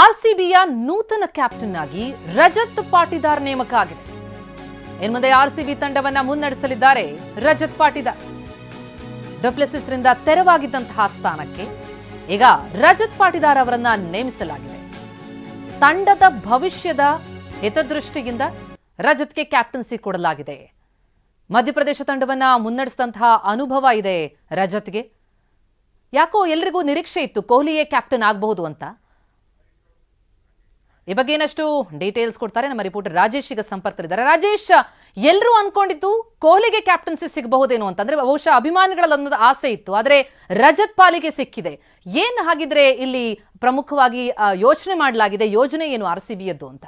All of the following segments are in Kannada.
ಆರ್ಸಿಬಿಯ ನೂತನ ಕ್ಯಾಪ್ಟನ್ ಆಗಿ ರಜತ್ ಪಾಟಿದಾರ್ ನೇಮಕ ಆಗಿದೆ ಇನ್ನು ಮುಂದೆ ಆರ್ಸಿಬಿ ತಂಡವನ್ನ ಮುನ್ನಡೆಸಲಿದ್ದಾರೆ ರಜತ್ ಪಾಟಿದಾರ್. ರಿಂದ ತೆರವಾಗಿದ್ದಂತಹ ಸ್ಥಾನಕ್ಕೆ ಈಗ ರಜತ್ ಪಾಟಿದಾರ್ ಅವರನ್ನ ನೇಮಿಸಲಾಗಿದೆ. ತಂಡದ ಭವಿಷ್ಯದ ಹಿತದೃಷ್ಟಿಯಿಂದ ರಜತ್ಗೆ ಕ್ಯಾಪ್ಟನ್ಸಿ ಕೊಡಲಾಗಿದೆ. ಮಧ್ಯಪ್ರದೇಶ ತಂಡವನ್ನ ಮುನ್ನಡೆಸಿದಂತಹ ಅನುಭವ ಇದೆ ರಜತ್ಗೆ. ಯಾಕೋ ಎಲ್ರಿಗೂ ನಿರೀಕ್ಷೆ ಇತ್ತು ಕೊಹ್ಲಿಯೇ ಕ್ಯಾಪ್ಟನ್ ಆಗಬಹುದು ಅಂತ. ಈ ಬಗ್ಗೆ ಏನಷ್ಟು ಡೀಟೇಲ್ಸ್ ಕೊಡ್ತಾರೆ ನಮ್ಮ ರಿಪೋರ್ಟರ್ ರಾಜೇಶ್. ಈಗ ಸಂಪರ್ಕದಲ್ಲಿದ್ದಾರೆ. ರಾಜೇಶ್ ಎಲ್ಲರೂ ಅನ್ಕೊಂಡಿದ್ದು ಕೊಹ್ಲಿಗೆ ಕ್ಯಾಪ್ಟನ್ಸಿ ಸಿಗಬಹುದೇನೋ ಅಂತಂದ್ರೆ ಬಹುಶಃ ಅಭಿಮಾನಿಗಳಲ್ಲಿ ಅನ್ನೋದು ಆಸೆ ಇತ್ತು. ಆದ್ರೆ ರಜತ್ ಪಾಲಿಗೆ ಸಿಕ್ಕಿದೆ. ಏನ್ ಹಾಗಿದ್ರೆ ಇಲ್ಲಿ ಪ್ರಮುಖವಾಗಿ ಯೋಚನೆ ಮಾಡಲಾಗಿದೆ, ಯೋಜನೆ ಏನು ಆರ್ ಸಿ ಅಂತ?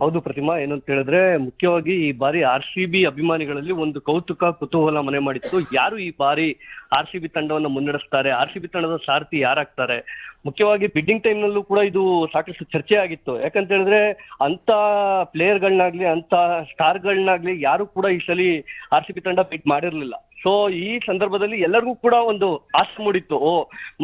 ಹೌದು ಪ್ರತಿಮಾ, ಏನಂತ ಹೇಳಿದ್ರೆ ಮುಖ್ಯವಾಗಿ ಈ ಬಾರಿ ಆರ್ ಸಿ ಬಿ ಅಭಿಮಾನಿಗಳಲ್ಲಿ ಒಂದು ಕೌತುಕ, ಕುತೂಹಲ ಮನೆ ಮಾಡಿತ್ತು. ಯಾರು ಈ ಬಾರಿ ಆರ್ ಸಿ ಬಿ ತಂಡವನ್ನು ಮುನ್ನಡೆಸ್ತಾರೆ? ಆರ್ ಸಿ ಬಿ ತಂಡದ ಸಾರಥಿ ಯಾರಾಗ್ತಾರೆ? ಮುಖ್ಯವಾಗಿ ಬಿಡ್ಡಿಂಗ್ ಟೈಮ್ ನಲ್ಲೂ ಕೂಡ ಇದು ಸಾಕಷ್ಟು ಚರ್ಚೆ ಆಗಿತ್ತು. ಯಾಕಂತ ಹೇಳಿದ್ರೆ ಅಂತ ಪ್ಲೇಯರ್ಗಳನ್ನಾಗ್ಲಿ ಅಂತ ಸ್ಟಾರ್ ಗಳನ್ನಾಗ್ಲಿ ಯಾರು ಕೂಡ ಈ ಸಲ ಆರ್ ಸಿ ಬಿ ತಂಡ ಬಿಟ್ ಮಾಡಿರ್ಲಿಲ್ಲ. ಸೊ ಈ ಸಂದರ್ಭದಲ್ಲಿ ಎಲ್ಲರಿಗೂ ಕೂಡ ಒಂದು ಆಸೆ ಮೂಡಿತ್ತು. ಓ,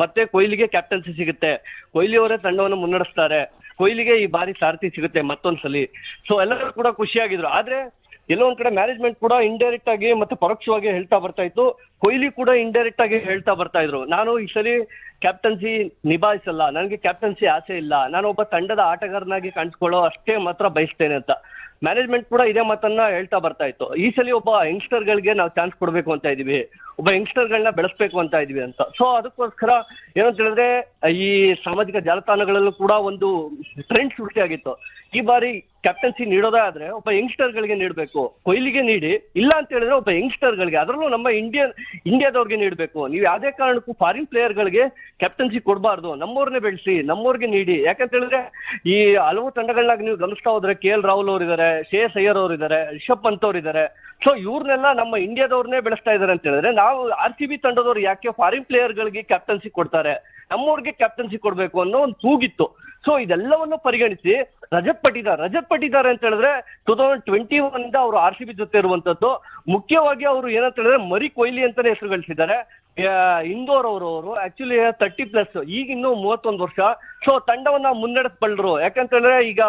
ಮತ್ತೆ ಕೊಹ್ಲಿಗೆ ಕ್ಯಾಪ್ಟನ್ಸಿ ಸಿಗುತ್ತೆ. ಕೊಹ್ಲಿ ಅವರೇ ತಂಡವನ್ನು ಮುನ್ನಡೆಸ್ತಾರೆ. ಕೊಹ್ಲಿಗೆ ಈ ಬಾರಿ ಸಾರಥಿ ಸಿಗುತ್ತೆ ಮತ್ತೊಂದ್ಸಲಿ. ಸೊ ಎಲ್ಲರೂ ಕೂಡ ಖುಷಿಯಾಗಿದ್ರು. ಆದ್ರೆ, ಎಲ್ಲೋ ಒಂದ್ ಕಡೆ ಮ್ಯಾನೇಜ್ಮೆಂಟ್ ಕೂಡ ಇಂಡೈರೆಕ್ಟ್ ಆಗಿ ಮತ್ತೆ ಪರೋಕ್ಷವಾಗಿ ಹೇಳ್ತಾ ಬರ್ತಾ ಇತ್ತು. ಕೊಹ್ಲಿ ಕೂಡ ಇಂಡೈರೆಕ್ಟ್ ಆಗಿ ಹೇಳ್ತಾ ಬರ್ತಾ ಇದ್ರು. ನಾನು ಈ ಸಲಿ ಕ್ಯಾಪ್ಟನ್ಸಿ ನಿಭಾಯಿಸಲ್ಲ. ನನಗೆ ಕ್ಯಾಪ್ಟನ್ಸಿ ಆಸೆ ಇಲ್ಲ. ನಾನು ಒಬ್ಬ ತಂಡದ ಆಟಗಾರನಾಗಿ ಕಾಣಿಸ್ಕೊಳ್ಳೋ ಅಷ್ಟೇ ಮಾತ್ರ ಬಯಸ್ತೇನೆ ಅಂತ. ಮ್ಯಾನೇಜ್ಮೆಂಟ್ ಕೂಡ ಇದೇ ಮಾತನ್ನ ಹೇಳ್ತಾ ಬರ್ತಾ ಇತ್ತು. ಈ ಸಲ ಒಬ್ಬ ಯಂಗ್ಸ್ಟರ್ ಗಳಿಗೆ ನಾವು ಚಾನ್ಸ್ ಕೊಡ್ಬೇಕು ಅಂತ ಇದೀವಿ ಒಬ್ಬ ಯಂಗ್ಸ್ಟರ್ ಗಳನ್ನ ಬೆಳೆಸ್ಬೇಕು ಅಂತ ಇದೀವಿ ಅಂತ. ಸೊ ಅದಕ್ಕೋಸ್ಕರ ಏನಂತ ಹೇಳಿದ್ರೆ, ಈ ಸಾಮಾಜಿಕ ಜಾಲತಾಣಗಳಲ್ಲೂ ಕೂಡ ಒಂದು ಟ್ರೆಂಡ್ ಸೃಷ್ಟಿಯಾಗಿತ್ತು. ಈ ಬಾರಿ ಕ್ಯಾಪ್ಟನ್ಸಿ ನೀಡೋದೇ ಆದ್ರೆ ಒಬ್ಬ ಯಂಗ್ಸ್ಟರ್ ಗಳಿಗೆ ನೀಡಬೇಕು. ಕೊಹ್ಲಿಗೆ ನೀಡಿ, ಇಲ್ಲ ಅಂತ ಹೇಳಿದ್ರೆ ಒಬ್ಬ ಯಂಗ್ಸ್ಟರ್ ಗಳಿಗೆ. ಅದರಲ್ಲೂ ನಮ್ಮ ಇಂಡಿಯನ್ ಇಂಡಿಯಾದವ್ರಿಗೆ ನೀಡಬೇಕು. ನೀವು ಯಾವುದೇ ಕಾರಣಕ್ಕೂ ಫಾರಿನ್ ಪ್ಲೇಯರ್ ಗಳಿಗೆ ಕ್ಯಾಪ್ಟನ್ಸಿ ಕೊಡಬಾರ್ದು. ನಮ್ಮವ್ರನ್ನೇ ಬೆಳೆಸಿ, ನಮ್ಮವ್ರಿಗೆ ನೀಡಿ. ಯಾಕಂತ ಹೇಳಿದ್ರೆ, ಈ ಹಲವು ತಂಡಗಳನ್ನಾಗಿ ನೀವು ಗಮನಿಸ್ತಾ ಹೋದ್ರೆ, ಕೆ ಎಲ್ ರಾಹುಲ್ ಅವರಿದ್ದಾರೆ ಇದ್ದಾರೆ ಶ್ರೇಯಸ್ ಅಯ್ಯರ್ ಅವ್ರ ಇದ್ದಾರೆ ರಿಷಬ್ ಪಂತ್ ಅವರಿದ್ದಾರೆ. ಸೊ ಇವ್ರನ್ನೆಲ್ಲ ನಮ್ಮ ಇಂಡಿಯಾದವ್ರನ್ನೇ ಬೆಳೆಸ್ತಾ ಇದ್ದಾರೆ ಅಂತ ಹೇಳಿದ್ರೆ, ನಾವು ಆರ್ ಸಿ ಬಿ ತಂಡದವ್ರು ಯಾಕೆ ಫಾರಿನ್ ಪ್ಲೇಯರ್ ಗಳಿಗೆ ಕ್ಯಾಪ್ಟನ್ಸಿ ಕೊಡ್ತಾರೆ ನಮ್ಮವ್ರಿಗೆ ಕ್ಯಾಪ್ಟನ್ಸಿ ಕೊಡ್ಬೇಕು ಅನ್ನೋ ಒಂದು ತೂಗಿತ್ತು. ಸೊ ಇದೆಲ್ಲವನ್ನು ಪರಿಗಣಿಸಿ ರಜತ್ ಪಟಿದಾರ್ ರಜತ್ ಪಟ್ಟಿದ್ದಾರೆ ಅಂತ ಹೇಳಿದ್ರೆ ಟೂ ತೌಸಂಡ್ ಟ್ವೆಂಟಿ ಒನ್ ಇಂದ ಅವರು ಆರ್ ಸಿ ಬಿ ಜೊತೆ ಇರುವಂತದ್ದು. ಮುಖ್ಯವಾಗಿ ಅವರು ಏನಂತ ಹೇಳಿದ್ರೆ ಮರಿ ಕೊಹ್ಲಿ ಅಂತಾನೆ ಹೆಸರು ಗಳಿಸಿದ್ದಾರೆ ಇಂದೋರ್ ಅವರು ಅವರು ಆಕ್ಚುಲಿ ತರ್ಟಿ ಪ್ಲಸ್ ಈಗ ಇನ್ನೂ ಮೂವತ್ತೊಂದು ವರ್ಷ. ಸೊ ತಂಡವನ್ನ ಮುನ್ನಡೆಸಬಲ್ಲರು ಯಾಕಂತ ಹೇಳಿದ್ರೆ ಈಗ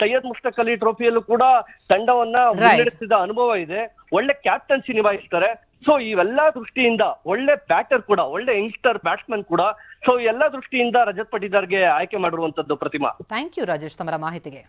ಸೈಯದ್ ಮುಸ್ತಕ್ ಅಲಿ ಟ್ರೋಫಿಯಲ್ಲೂ ಕೂಡ ತಂಡವನ್ನ ಮುನ್ನಡೆಸಿದ ಅನುಭವ ಇದೆ. ಒಳ್ಳೆ ಕ್ಯಾಪ್ಟನ್ಸಿ ನಿಭಾಯಿಸ್ತಾರೆ. ಸೊ ಇವೆಲ್ಲ ದೃಷ್ಟಿಯಿಂದ ಒಳ್ಳೆ ಬ್ಯಾಟರ್ ಕೂಡ, ಒಳ್ಳೆ ಯಂಗ್ಸ್ಟರ್ ಬ್ಯಾಟ್ಸ್ಮನ್ ಕೂಡ ಸೊ ಎಲ್ಲ ದೃಷ್ಟಿಯಿಂದ ರಜತ್ ಪಟಿದಾರ್ಗೆ ಆಯ್ಕೆ ಮಾಡಿರುವಂತದ್ದು ಪ್ರತಿಮಾ. ಥ್ಯಾಂಕ್ ಯು ರಾಜೇಶ್ ತಮ್ಮರ ಮಾಹಿತಿಗೆ.